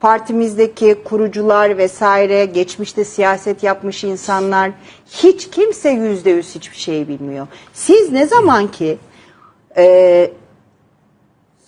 partimizdeki kurucular vesaire, geçmişte siyaset yapmış insanlar hiç kimse yüzde yüz hiçbir şey bilmiyor. Siz ne zaman ki e,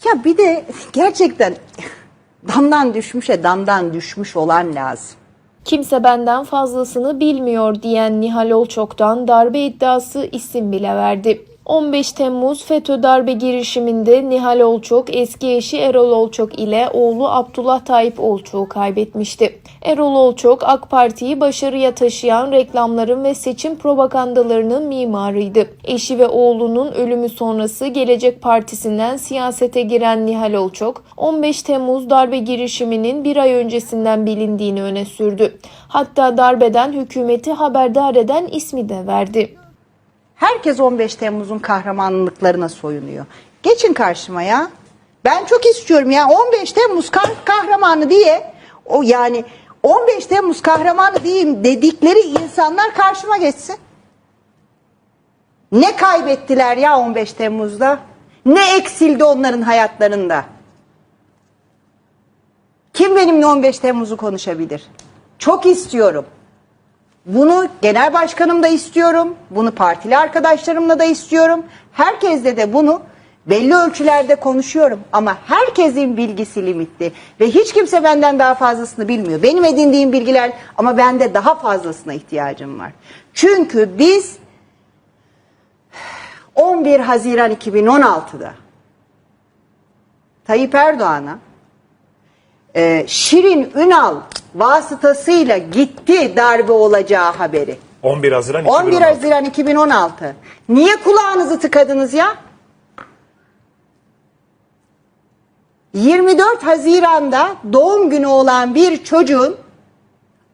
ya bir de gerçekten damdan düşmüşe damdan düşmüş olan lazım. Kimse benden fazlasını bilmiyor diyen Nihal Olçok'tan darbe iddiası isim bile verdi. 15 Temmuz FETÖ darbe girişiminde Nihal Olçok eski eşi Erol Olçok ile oğlu Abdullah Tayyip Olçok'u kaybetmişti. Erol Olçok AK Parti'yi başarıya taşıyan reklamların ve seçim propagandalarının mimarıydı. Eşi ve oğlunun ölümü sonrası Gelecek Partisi'nden siyasete giren Nihal Olçok, 15 Temmuz darbe girişiminin bir ay öncesinden bilindiğini öne sürdü. Hatta darbeden hükümeti haberdar eden ismi de verdi. Herkes 15 Temmuz'un kahramanlıklarına soyunuyor. Geçin karşıma ya. Ben çok istiyorum ya 15 Temmuz kah- kahramanı diye o yani 15 Temmuz kahramanı diyeyim dedikleri insanlar karşıma geçsin. Ne kaybettiler ya 15 Temmuz'da? Ne eksildi onların hayatlarında? Kim benimle 15 Temmuz'u konuşabilir? Çok istiyorum. Bunu genel başkanım da istiyorum. Bunu partili arkadaşlarımla da istiyorum. Herkesle de bunu belli ölçülerde konuşuyorum. Ama herkesin bilgisi limitli. Ve hiç kimse benden daha fazlasını bilmiyor. Benim edindiğim bilgiler ama bende daha fazlasına ihtiyacım var. Çünkü biz 11 Haziran 2016'da Tayyip Erdoğan'a e, Şirin Ünal vasıtasıyla gitti darbe olacağı haberi. 11 Haziran 11 2016. Haziran 2016. Niye kulağınızı tıkadınız ya? 24 Haziran'da doğum günü olan bir çocuğun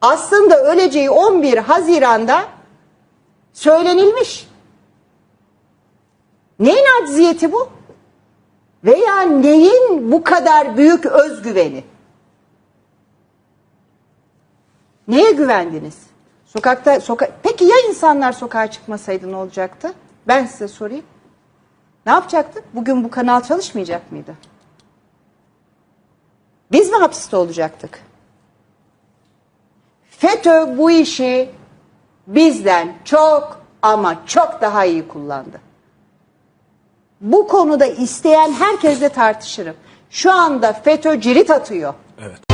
aslında öleceği 11 Haziran'da söylenilmiş. Neyin acziyeti bu? Veya neyin bu kadar büyük özgüveni? Neye güvendiniz? Sokakta soka Peki ya insanlar sokağa çıkmasaydı ne olacaktı? Ben size sorayım. Ne yapacaktık? Bugün bu kanal çalışmayacak mıydı? Biz mi hapiste olacaktık? FETÖ bu işi bizden çok ama çok daha iyi kullandı. Bu konuda isteyen herkesle tartışırım. Şu anda FETÖ cirit atıyor. Evet.